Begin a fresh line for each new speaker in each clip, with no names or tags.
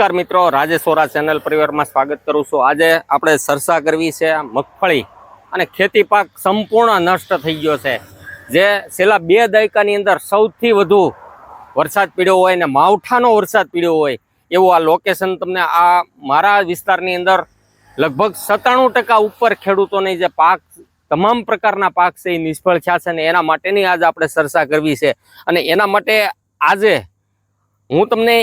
નમસ્કાર મિત્રો રાજેશ્વરા ચેનલ પરિવારમાં સ્વાગત કરું છું. આજે આપણે ચર્ચા કરવી છે, મગફળી અને ખેતી પાક સંપૂર્ણ નષ્ટ થઈ ગયો છે. જે છેલ્લા બે દાયકાની અંદર સૌથી વધુ વરસાદ પીડ્યો હોય ને માવઠાનો વરસાદ પીડ્યો હોય, એવું આ લોકેશન તમને આ મારા વિસ્તારની અંદર લગભગ સત્તાણું ટકા ઉપર ખેડૂતોની જે પાક, તમામ પ્રકારના પાક છે એ નિષ્ફળ થયા છે ને એના માટેની આજે આપણે ચર્ચા કરવી છે. અને એના માટે આજે હું તમને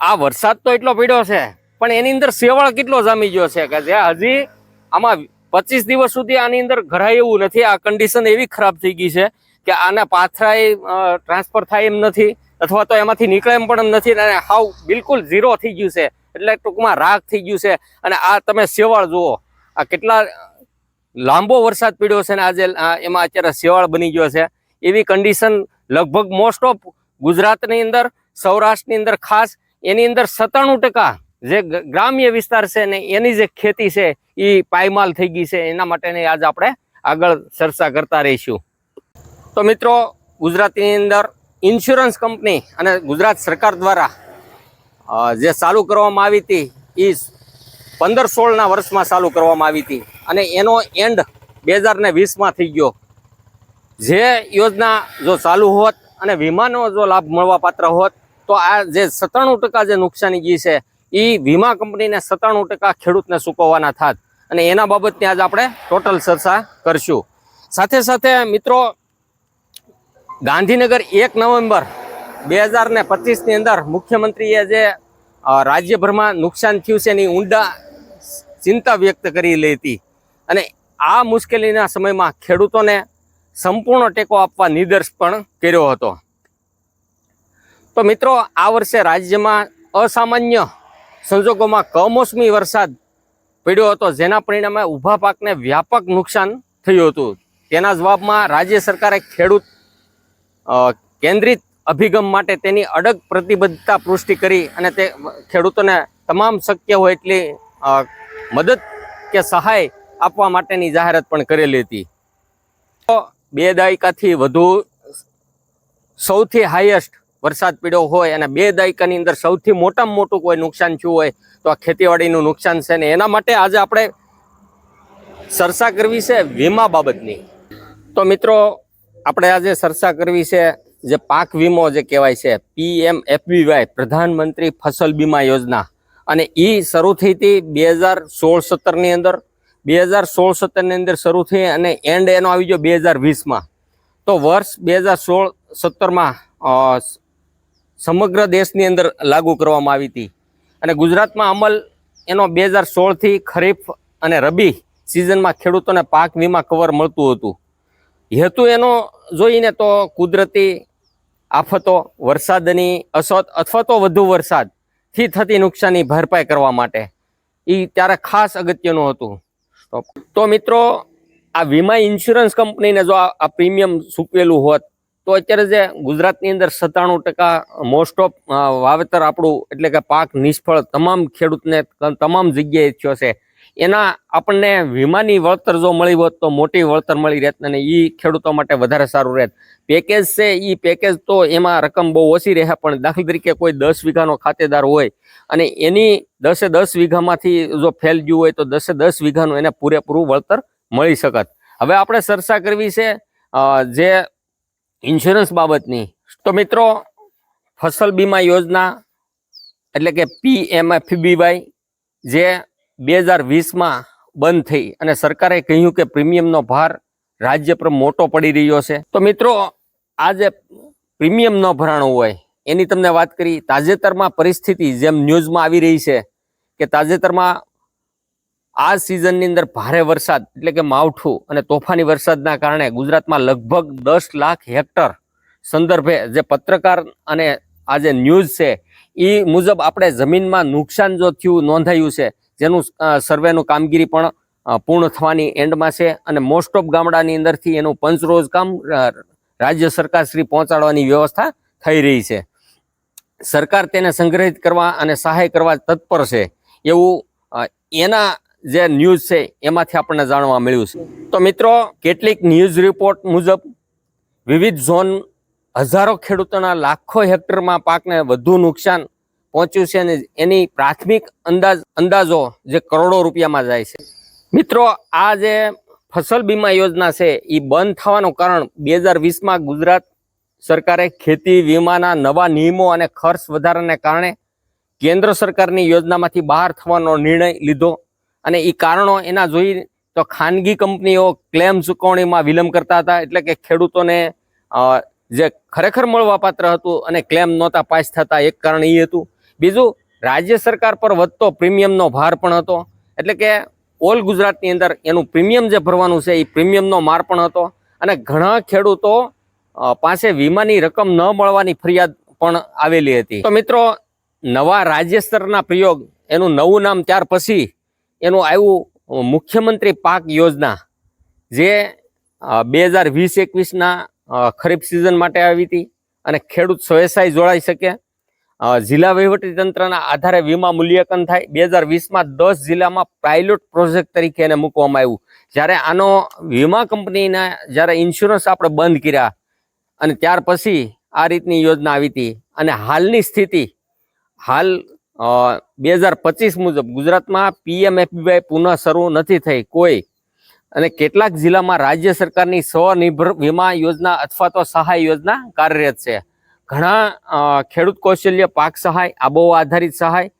આ વરસાદ તો એટલો પીડ્યો છે, પણ એની અંદર શેવાળ કેટલો જામી ગયો છે કે જે હજી આમાં પચીસ દિવસ સુધી આની અંદર ઘરાય એવું નથી. આ કન્ડિશન એવી ખરાબ થઈ ગઈ છે કે આના પાથરાય ટ્રાન્સફર થાય એમ નથી, અથવા તો એમાંથી નીકળે એમ પણ નથી, અને હાવ બિલકુલ ઝીરો થઈ ગયું છે. એટલે ટૂંકમાં રાગ થઈ ગયું છે. અને આ તમે શેવાળ જુઓ, આ કેટલા લાંબો વરસાદ પીડ્યો છે ને આજે એમાં અત્યારે શેવાળ બની ગયો છે. એવી કન્ડિશન લગભગ મોસ્ટ ઓફ ગુજરાતની અંદર, સૌરાષ્ટ્રની અંદર ખાસ એની અંદર સત્તાણું ટકા જે ગ્રામ્ય વિસ્તાર છે ને એની જે ખેતી છે એ પાયમાલ થઈ ગઈ છે. એના માટેની આજ આપણે આગળ ચર્ચા કરતા રહીશું. તો મિત્રો, ગુજરાતની અંદર ઇન્સ્યોરન્સ કંપની અને ગુજરાત સરકાર દ્વારા જે ચાલુ કરવામાં આવી હતી એ પંદર સોળના વર્ષમાં ચાલુ કરવામાં આવી હતી અને એનો એન્ડ બે હજાર ને વીસમાં થઈ ગયો. જે યોજના જો ચાલુ હોત અને વીમાનો જો લાભ મળવા પાત્ર હોત તો આ જે સત્તાણું ટકા જે નુકસાની ગઈ છે એ વીમા કંપનીને સત્તાણું ટકા ખેડૂતને ચૂકવવાના થાત. અને એના બાબતની આજે આપણે ટોટલ ચર્ચા કરશું. સાથે સાથે મિત્રો, ગાંધીનગર એક નવેમ્બર બે હજાર ને પચીસની અંદર મુખ્યમંત્રીએ જે રાજ્યભરમાં નુકસાન થયું છે એની ઊંડા ચિંતા વ્યક્ત કરી લેતી અને આ મુશ્કેલીના સમયમાં ખેડૂતોને સંપૂર્ણ ટેકો આપવા નિર્દેશ પણ કર્યો હતો. તો મિત્રો, આ વર્ષે રાજ્યમાં અસામાન્ય સંજોગોમાં કમોસમી વરસાદ પડ્યો હતો, જેના પરિણામે ઊભા પાકને વ્યાપક નુકસાન થયું હતું. તેના જવાબમાં રાજ્ય સરકારે ખેડૂત કેન્દ્રિત અભિગમ માટે તેની અડગ પ્રતિબદ્ધતા પુષ્ટિ કરી અને તે ખેડૂતોને તમામ શક્ય હોય એટલી મદદ કે સહાય આપવા માટેની જાહેરાત પણ કરેલી હતી. બે દાયકાથી વધુ સૌથી હાઈએસ્ટ વરસાદ પીડ્યો હોય અને બે દાયકાની અંદર સૌથી મોટામાં મોટું કોઈ નુકસાન થયું હોય તો આ ખેતીવાડીનું નુકસાન છે ને એના માટે આજે આપણે ચર્ચા કરવી છે વીમા બાબતની. તો મિત્રો, આપણે આજે ચર્ચા કરવી છે જે પાક વીમો જે કહેવાય છે પીએમ એફબીવાય પ્રધાનમંત્રી ફસલ બીમા યોજના. અને એ શરૂ થઈ હતી બે હજાર સોળ સત્તરની અંદર. બે હજાર સોળ સત્તરની અંદર શરૂ થઈ અને એન્ડ એનો આવી ગયો બે હજાર વીસમાં. તો વર્ષ બે હજાર સોળ સત્તરમાં સમગ્ર દેશની અંદર લાગુ કરવામાં આવી હતી. અને ગુજરાતમાં અમલ એનો બે હજાર સોળથી ખરીફ અને રબી સિઝનમાં ખેડૂતોને પાક વીમા કવર મળતું હતું. હેતુ એનો જોઈને તો કુદરતી આફતો, વરસાદની અસત અથવા તો વધુ વરસાદથી થતી નુકસાની ભરપાઈ કરવા માટે. એ ત્યારે ખાસ અગત્યનું હતું. તો મિત્રો, આ વીમા ઇન્સ્યોરન્સ કંપનીને જો આ પ્રીમિયમ સૂકવેલું હોત તો અત્યારે જે ગુજરાતની અંદર સત્તાણું ટકા મોસ્ટ ઓફ વાવેતર આપણું એટલે કે પાક નિષ્ફળ તમામ ખેડૂતને તમામ જગ્યાએ થયો છે. એના આપણને વીમાની વળતર જો મળી હોત તો મોટી વળતર મળી રહેત અને એ ખેડૂતો માટે વધારે સારું રહેત. પેકેજ છે એ પેકેજ તો એમાં રકમ બહુ ઓછી રહે પણ દાખલા તરીકે કોઈ દસ વીઘાનો ખાતેદાર હોય અને એની દસે દસ વીઘામાંથી જો ફેલ ગયું હોય તો દસે દસ વીઘાનું એને પૂરેપૂરું વળતર મળી શકત. હવે આપણે ચર્ચા કરવી છે જે ઇન્સ્યોરન્સ બાબતની. તો મિત્રો, ફસલ બીમા યોજના, એટલે કે પી એમ એફબીવાય જે બે હજાર વીસમાં બંધ થઈ અને સરકારે કહ્યું કે પ્રીમિયમનો ભાર રાજ્ય પર મોટો પડી રહ્યો છે. તો મિત્રો, આ જે પ્રીમિયમ ન ભરાણું હોય, એની તમને વાત કરી. તાજેતરમાં પરિસ્થિતિ જેમ ન્યૂઝમાં આવી રહી છે કે તાજેતરમાં આ સિઝનની અંદર ભારે વરસાદ, એટલે કે માવઠું અને તોફાની વરસાદના કારણે ગુજરાતમાં લગભગ દસ લાખ હેક્ટર સંદર્ભે જે પત્રકાર અને આ જે ન્યૂઝ છે એ મુજબ આપણે જમીનમાં નુકસાન જો થયું, નોંધાયું છે, જેનું સર્વેનું કામગીરી પણ પૂર્ણ થવાની એન્ડમાં છે અને મોસ્ટ ઓફ ગામડાની અંદરથી એનું પંચરોજ કામ રાજ્ય સરકાર શ્રી પહોંચાડવાની વ્યવસ્થા થઈ રહી છે. સરકાર તેને સંગ્રહિત કરવા અને સહાય કરવા તત્પર છે. એવું એના જે ન્યૂઝ છે, એમાંથી આપણને જાણવા મળ્યું છે. તો મિત્રો, કેટલીક ન્યૂઝ રિપોર્ટ મુજબ વિવિધ ઝોન હજારો ખેડૂતોના લાખો હેક્ટરમાં પાકને વધુ નુકસાન પહોંચ્યું છે અને એની પ્રાથમિક અંદાજ, અંદાજો જે કરોડો રૂપિયામાં જાય છે. મિત્રો, આ જે ફસલ બીમા યોજના છે એ બંધ થવાનું કારણ બે હજાર વીસમાં ગુજરાત સરકારે ખેતી વીમાના નવા નિયમો અને ખર્ચ વધારાને કારણે કેન્દ્ર સરકારની યોજનામાંથી બહાર થવાનો નિર્ણય લીધો. અને એ કારણો એના જોઈ તો ખાનગી કંપનીઓ ક્લેમ ચૂકવણીમાં વિલંબ કરતા હતા, એટલે કે ખેડૂતોને જે ખરેખર મળવાપાત્ર હતું અને ક્લેમ નહોતા પાસ થતા, એક કારણ એ હતું. બીજું, રાજ્ય સરકાર પર વધતો પ્રીમિયમનો ભાર પણ હતો. એટલે કે ઓલ ગુજરાતની અંદર એનું પ્રીમિયમ જે ભરવાનું છે એ પ્રીમિયમનો માર પણ હતો. અને ઘણા ખેડૂતો પાસે વીમાની રકમ ન મળવાની ફરિયાદ પણ આવેલી હતી. તો મિત્રો, નવા રાજ્ય સ્તરના પ્રયોગ, એનું નવું નામ ત્યાર પછી એનું આવ્યું મુખ્યમંત્રી પાક યોજના, જે બે હજાર વીસ એકવીસના ખરીફ સિઝન માટે આવી હતી અને ખેડૂત સ્વયસાય જોડાઈ શકે. જિલ્લા વહીવટી તંત્રના આધારે વીમા મૂલ્યાંકન થાય. બે હજાર વીસમાં દસ જિલ્લામાં પાયલોટ પ્રોજેક્ટ તરીકે એને મૂકવામાં આવ્યું. જ્યારે આનો વીમા કંપનીના, જ્યારે ઇન્સ્યોરન્સ આપણે બંધ કર્યા અને ત્યાર પછી આ રીતની યોજના આવી હતી. અને હાલની સ્થિતિ, હાલ બે હજાર પચીસ મુજબ ગુજરાતમાં પીએમએફબીવાય પુનઃ શરૂ નથી થઈ કોઈ. અને કેટલાક જિલ્લામાં રાજ્ય સરકારની સ્વનિર્ભર વીમા યોજના અથવા તો સહાય યોજના કાર્યરત છે. ઘણા ખેડૂત કૌશલ્ય, પાક સહાય, આબોહવા આધારિત સહાય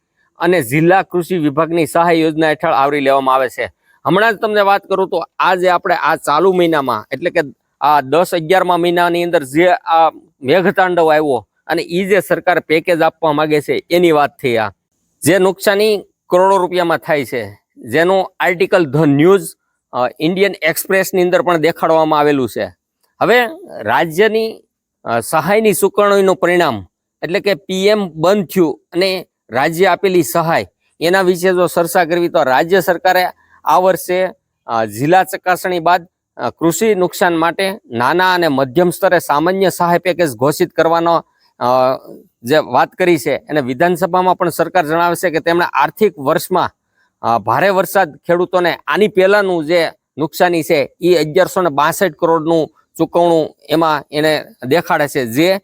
અને જિલ્લા કૃષિ વિભાગની સહાય યોજના હેઠળ આવરી લેવામાં આવે છે. હમણાં જ તમને વાત કરું તો આજે આપણે આ ચાલુ મહિનામાં, એટલે કે આ દસ અગિયારમા મહિનાની અંદર જે આ મેઘતાંડવ આવ્યો અને એ જે સરકાર પેકેજ આપવા માંગે છે, એની વાત થઈ આ. જે નુકસાની કરોડો રૂપિયામાં થાય છે, જેનું આર્ટિકલ ધ ન્યૂઝ ઇન્ડિયન એક્સપ્રેસની અંદર પણ દેખાડવામાં આવેલું છે. હવે રાજ્યની સહાયની ચૂકવણીનું પરિણામ, એટલે કે પીએમ બંધ થયું અને રાજ્ય આપેલી સહાય, એના વિશે જો ચર્ચા કરવી તો રાજ્ય સરકારે આ વર્ષે જિલ્લા ચકાસણી બાદ કૃષિ નુકસાન માટે નાના અને મધ્યમ સ્તરે સામાન્ય સહાય પેકેજ ઘોષિત કરવાનો જે વાત કરી છે અને વિધાનસભામાં પણ સરકાર જણાવે છે કે તેમણે આર્થિક વર્ષમાં ભારે વરસાદ ખેડૂતોને આની પહેલાંનું જે નુકસાની છે એ અગિયારસો ને બાસઠ કરોડનું ચૂકવણું એમાં એને દેખાડે છે જે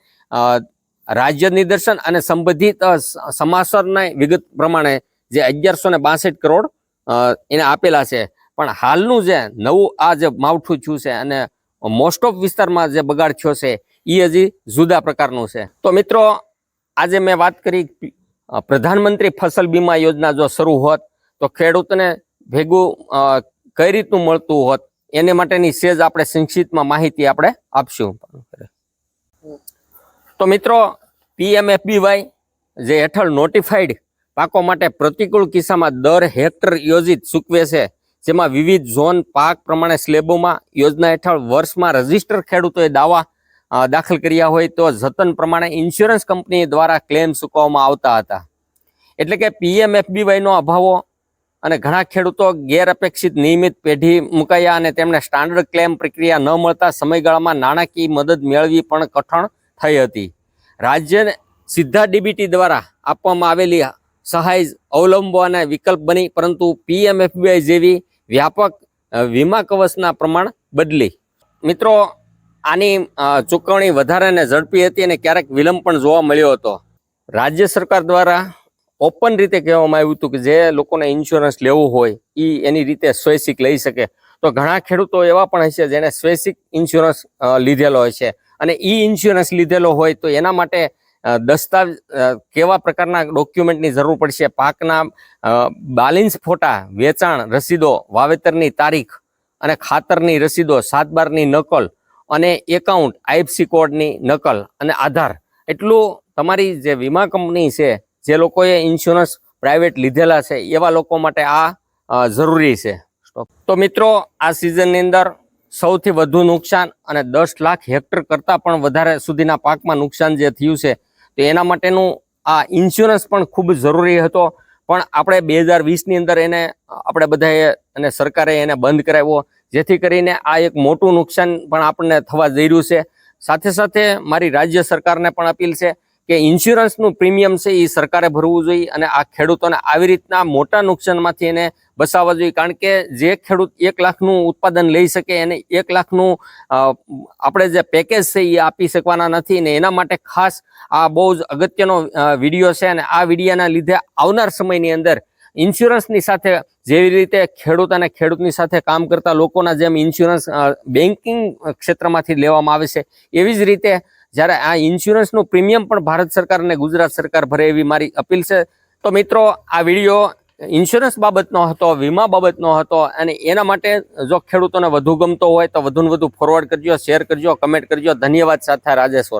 રાજ્ય નિદર્શન અને સંબંધિત અ, વિગત પ્રમાણે જે અગિયારસો ને બાસઠ કરોડ એને આપેલા છે. પણ હાલનું જે નવું આ જે માવઠું થયું છે અને મોસ્ટ ઓફ વિસ્તારમાં જે બગાડ થયો છે એ હજી જુદા પ્રકારનું છે. તો મિત્રો, આજે મેં વાત કરી પ્રધાનમંત્રી ફસલ બીમા યોજના જો શરૂ હોત, તો ખેડૂતને ભેગું કઈ રીતનું મળતું હોત, એને માટેની સેજ આપણે સંક્ષિપ્તમાં માહિતી આપણે આપશું. તો મિત્રો, પીએમએફબીવાય જે હેઠળ નોટિફાઈડ પાકો માટે પ્રતિકૂળ કિસ્સામાં દર હેક્ટર યોજિત ચૂકવે છે, જેમાં વિવિધ ઝોન પાક પ્રમાણે સ્લેબોમાં યોજના હેઠળ વર્ષમાં રજિસ્ટર ખેડૂતોએ દાવા દાખલ કર્યા હોય તો જતન પ્રમાણે ઇન્સ્યોરન્સ કંપની દ્વારા ક્લેમ ચૂકવવામાં આવતા હતા. એટલે કે પીએમએફબીવાયનો અભાવો અને ઘણા ખેડૂતો ગેરઅપેક્ષિત નિયમિત પેઢી મુકાયા અને તેમને સ્ટાન્ડર્ડ ક્લેમ પ્રક્રિયા ન મળતા સમયગાળામાં નાણાકીય મદદ મેળવી પણ કઠણ થઈ હતી. રાજ્યને સીધા ડીબીટી દ્વારા આપવામાં આવેલી સહાય અવલંબવાના વિકલ્પ બની, પરંતુ પીએમએફબીઆઈ જેવી વ્યાપક વીમા કવચના પ્રમાણ બદલી. મિત્રો આની ચૂકવણી વધારે ઝડપી હતી અને ક્યારેક વિલંબ પણ જોવા મળ્યો હતો. રાજ્ય સરકાર દ્વારા ઓપન રીતે કહેવામાં આવ્યું હતું કે જે લોકોને ઇન્સ્યોરન્સ લેવું હોય એ એની રીતે સ્વૈચ્છિક લઈ શકે. તો ઘણા ખેડૂતો એવા પણ હશે જેણે સ્વૈચ્છિક ઇન્સ્યોરન્સ લીધેલો હશે. અને ઈ ઇન્સ્યોરન્સ લીધેલો હોય તો એના માટે દસ્તાવેજ કેવા પ્રકારના ડોક્યુમેન્ટની જરૂર પડશે? પાકના બાલિન્સ ફોટા, વેચાણ, રસીદો, વાવેતરની તારીખ અને ખાતરની રસીદો, સાત બારની નકલ અને એકાઉન્ટ આઈએફસી કોડની નકલ અને આધાર. એટલું તમારી જે વીમા કંપની છે, જે લોકોએ ઇન્સ્યોરન્સ પ્રાઇવેટ લીધેલા છે, એવા લોકો માટે આ જરૂરી છે. તો મિત્રો, આ સિઝનની અંદર સૌથી વધુ નુકસાન અને દસ લાખ હેક્ટર કરતાં પણ વધારે સુધીના પાકમાં નુકસાન જે થયું છે, તો એના માટેનું આ ઇન્સ્યોરન્સ પણ ખૂબ જરૂરી હતો. પણ આપણે બે હજાર વીસની અંદર એને, આપણે બધાએ અને સરકારે એને બંધ કરાવ્યો. જેથી કરીને આ એક મોટું નુકસાન પણ આપણને થવા જઈ રહ્યું છે. સાથે સાથે મારી રાજ્ય સરકારને પણ અપીલ છે કે ઇન્સ્યોરન્સનું પ્રીમિયમ છે એ સરકારે ભરવું જોઈએ અને આ ખેડૂતોને આવી રીતના મોટા નુકસાનમાંથી એને બસાવવા જોઈએ. કારણ કે જે ખેડૂત એક લાખનું ઉત્પાદન લઈ શકે એને એક લાખનું આપણે જે પેકેજ છે એ આપી શકવાના નથી ને એના માટે ખાસ આ બહુ જ અગત્યનો વીડિયો છે અને આ વિડીયાના લીધે આવનાર સમયની અંદર ઇન્સ્યોરન્સની સાથે જેવી રીતે ખેડૂત અને ખેડૂતની સાથે કામ કરતા લોકોના જેમ ઇન્સ્યોરન્સ બેન્કિંગ ક્ષેત્રમાંથી લેવામાં આવે છે, એવી જ રીતે જ્યારે આ ઇન્સ્યોરન્સનું પ્રીમિયમ પણ ભારત સરકાર અને ગુજરાત સરકાર ભરે એવી મારી અપીલ છે. તો મિત્રો, આ વીડિયો ઇન્સ્યોરન્સ બાબતનો હતો, વીમા બાબતનો હતો અને એના માટે જો ખેડૂતોને વધુ ગમતો હોય તો વધુને વધુ ફોરવર્ડ કરજો, શેર કરજો કમેન્ટ કરજો. ધન્યવાદ સાથે રાજેશ